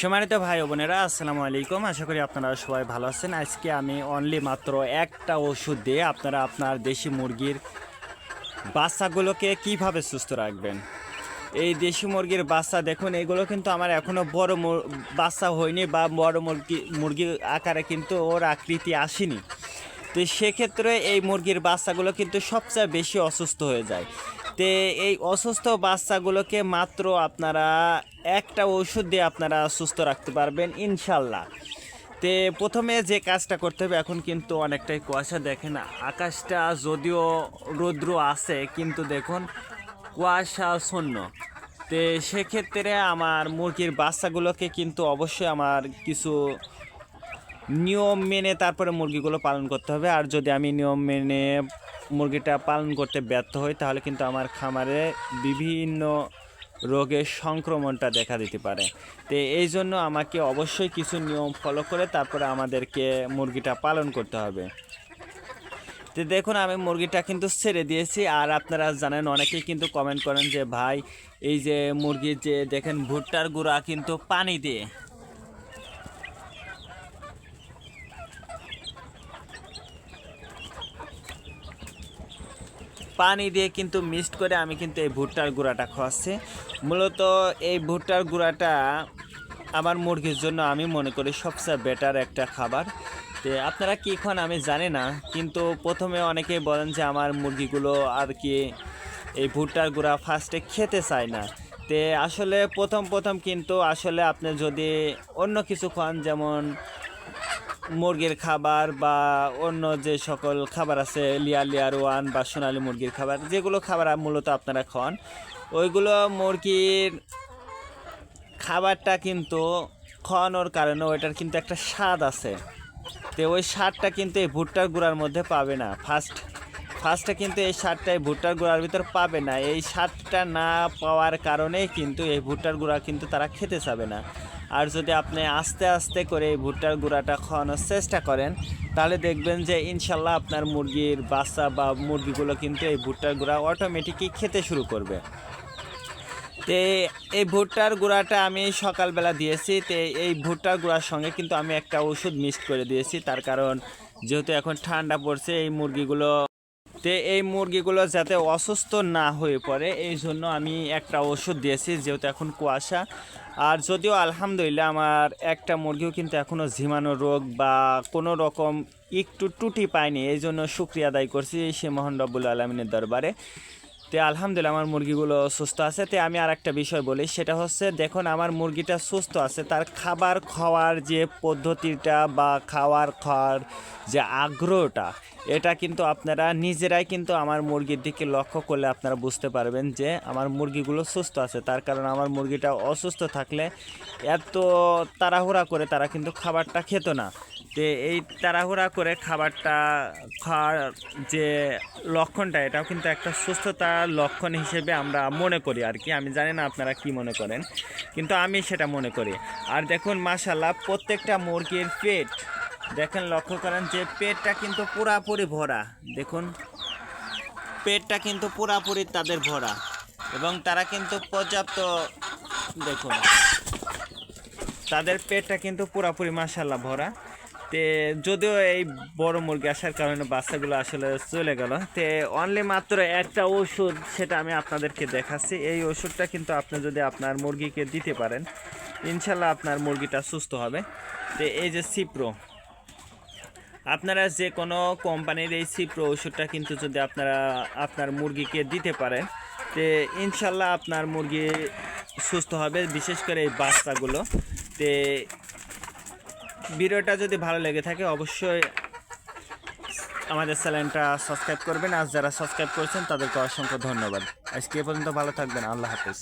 সম্মানিত ভাই বোনেরা, আসসালামু আলাইকুম। আশা করি আপনারা সবাই ভালো আছেন। আজকে আমি অনলি মাত্র একটা ওষুধ দিয়ে আপনারা আপনার দেশি মুরগির বাচ্চাগুলোকে কীভাবে সুস্থ রাখবেন। এই দেশি মুরগির বাচ্চা দেখুন, এগুলো কিন্তু আমার এখনও বড় বাচ্চা হয়নি বা বড় মুরগি মুরগির আকারে কিন্তু ওর আকৃতি আসেনি। তো সেক্ষেত্রে এই মুরগির বাচ্চাগুলো কিন্তু সবচেয়ে বেশি অসুস্থ হয়ে যায়। তে এই অসুস্থ বাচ্চাগুলোকে মাত্র আপনারা একটা ওষুধ দিয়ে আপনারা সুস্থ রাখতে পারবেন, ইনশাল্লাহ। তে প্রথমে যে কাজটা করতে হবে, এখন কিন্তু অনেকটাই কুয়াশা। দেখেন, আকাশটা যদিও রৌদ্র আছে, কিন্তু দেখুন, কুয়াশা শূন্য। তে সেক্ষেত্রে আমার মুরগির বাচ্চাগুলোকে কিন্তু অবশ্যই আমার কিছু নিয়ম মেনে তারপরে মুরগিগুলো পালন করতে হবে। আর যদি আমি নিয়ম মেনে মুরগিটা পালন করতে ব্যর্থ হই, তাহলে কিন্তু আমার খামারে বিভিন্ন রোগের সংক্রমণটা দেখা দিতে পারে। তো এই জন্য আমাকে অবশ্যই কিছু নিয়ম ফলো করে তারপরে আমাদেরকে মুরগিটা পালন করতে হবে। তো দেখুন, আমি মুরগিটা কিন্তু ছেড়ে দিয়েছি। আর আপনারা জানেন, অনেকেই কিন্তু কমেন্ট করেন যে, ভাই, এই যে মুরগির যে, দেখেন ভুট্টার গুঁড়া কিন্তু পানি দিয়ে পানি দিয়ে কিন্তু মিক্সড করে আমি কিন্তু এই ভুট্টার গুঁড়াটা খাওয়াচ্ছি মূলত এই ভুট্টার গুঁড়াটা আমার মুরগির জন্য আমি মনে করি সবচেয়ে বেটার একটা খাবার। তো আপনারা কী খান আমি জানি না, কিন্তু প্রথমে অনেকেই বলেন যে আমার মুরগিগুলো আর কি এই ভুট্টার গুঁড়া ফার্স্টে খেতে চায় না। তে আসলে প্রথম প্রথম কিন্তু আসলে আপনি যদি অন্য কিছু খান, যেমন মুরগির খাবার বা অন্য যে সকল খাবার আছে লিয়ার লিয়ার ওয়ান বা সোনালি মুরগির খাবার, যেগুলো খাবার মূলত আপনারা খান, ওইগুলো মুরগির খাবারটা কিন্তু খাওয়ানোর কারণে ওইটার কিন্তু একটা স্বাদ আছে। তো ওই স্বাদটা কিন্তু এই ভুট্টার গুঁড়ার মধ্যে পাবে না। ফার্স্ট, ফার্স্টে কিন্তু এই স্বাদটা এই ভুট্টার গুঁড়ার ভিতর পাবে না। এই স্বাদটা না পাওয়ার কারণেই কিন্তু এই ভুট্টার গুঁড়া কিন্তু তারা খেতে চাবে না। আর যদি আপনি আস্তে আস্তে করে এই ভুট্টার গুঁড়াটা খাওয়ানোর চেষ্টা করেন, তাহলে দেখবেন যে ইনশাল্লাহ আপনার মুরগির বাচ্চা বা মুরগিগুলো কিন্তু এই ভুট্টার গুঁড়া অটোমেটিকই খেতে শুরু করবে। তে এই ভুট্টার গুঁড়াটা আমি সকালবেলা দিয়েছি, তে এই ভুট্টার গুঁড়ার সঙ্গে কিন্তু আমি একটা ওষুধ মিক্সড করে দিয়েছি, তার কারণ যেহেতু এখন ঠান্ডা পড়ছে, এই মুরগিগুলো তে এই মুরগিগুলো যাতে অসুস্থ না হয়ে পড়ে, এই জন্য আমি একটা ওষুধ দিয়েছি, যেহেতু এখন কুয়াশা। আর যদিও আলহামদুলিল্লাহ আমার একটা মুরগিও কিন্তু এখনও ঝিমানো রোগ বা কোনো রকম একটু টুটি পায়নি, এই জন্য শুক্রিয়া আদায় করছি সে মোহন রব্বুল আলমিনের দরবারে। তে আলহামদুলিল্লাহ আমার মুরগিগুলো সুস্থ আছে। তে আমি আর একটা বিষয় বলি, সেটা হচ্ছে দেখুন আমার মুরগিটা সুস্থ আছে, তার খাবার খাওয়ার যে পদ্ধতিটা বা খাওয়ার খাওয়ার যে আগ্রহটা, এটা কিন্তু আপনারা নিজেরাই কিন্তু আমার মুরগির দিকে লক্ষ্য করলে আপনারা বুঝতে পারবেন যে আমার মুরগিগুলো সুস্থ আছে। তার কারণ আমার মুরগিটা অসুস্থ থাকলে এত তাড়াহুড়া করে তারা কিন্তু খাবারটা খেত না। যে এই তাড়াহুড়া করে খাবারটা খাওয়ার যে লক্ষণটা, এটাও কিন্তু একটা সুস্থতার লক্ষণ হিসেবে আমরা মনে করি আর কি। আমি জানি না আপনারা কি মনে করেন, কিন্তু আমি সেটা মনে করি। আর দেখুন মাশাল্লাহ প্রত্যেকটা মুরগির পেট, দেখেন, লক্ষ্য করেন যে পেটটা কিন্তু পুরাপুরি ভরা। দেখুন, পেটটা কিন্তু পুরাপুরি তাদের ভরা। এবং তারা কিন্তু পর্যাপ্ত, দেখুন, তাদের পেটটা কিন্তু পুরাপুরি মাসাল্লাহ ভরা। তে যদিও এই বড় মুরগি আসার কারণে বাচ্চাগুলো আসলে চলে গেল। তে অনলি মাত্র একটা ওষুধ সেটা আমি আপনাদেরকে দেখাচ্ছি। এই ওষুধটা কিন্তু আপনি যদি আপনার মুরগিকে দিতে পারেন, ইনশাল্লাহ আপনার মুরগিটা সুস্থ হবে। তে এই যে সিপ্রো আপনারা যে কোনো কোম্পানির এই সিপ্রো ওষুধটা কিন্তু যদি আপনারা আপনার মুরগিকে দিতে পারেন, তে ইনশাল্লাহ আপনার মুরগি সুস্থ হবে, বিশেষ করে এই বাচ্চাগুলো। তে ভিডিওটা যদি ভালো লেগে থাকে, অবশ্যই আমাদের চ্যানেলটা সাবস্ক্রাইব করবেন। আর যারা সাবস্ক্রাইব করেছেন, তাদেরকে অসংখ্য ধন্যবাদ। আজকে পর্যন্ত ভালো থাকবেন। আল্লাহ হাফেজ।